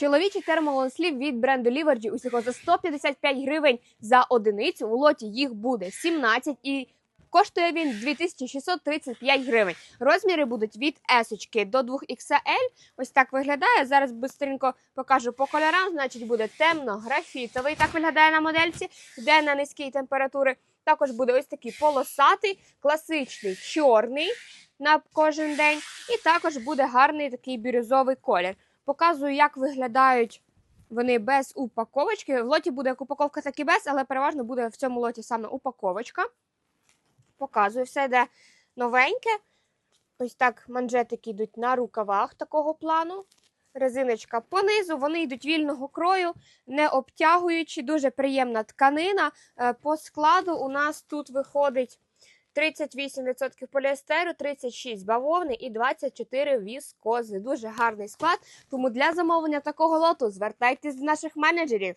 Чоловічий термолонслів від бренду Ліверджі усього за 155 гривень за одиницю. У лоті їх буде 17 і коштує він 2635 гривень. Розміри будуть від S до 2XL. Ось так виглядає. Зараз бистренько покажу по кольорам. Значить, буде темно-графітовий. Так виглядає на модельці, йде на низькі температури. Також буде ось такий полосатий, класичний чорний на кожен день. І також буде гарний такий бірюзовий колір. Показую, як виглядають вони без упаковочки. В лоті буде як упаковка, так і без, але переважно буде в цьому лоті саме упаковочка. Показую, все йде новеньке. Ось так манжетики йдуть на рукавах такого плану. Резиночка понизу, вони йдуть вільного крою, не обтягуючи, дуже приємна тканина. Е, По складу у нас тут виходить 38% поліестеру, 36 бавовни і 24 віскози. Дуже гарний склад. Тому для замовлення такого лоту звертайтесь до наших менеджерів.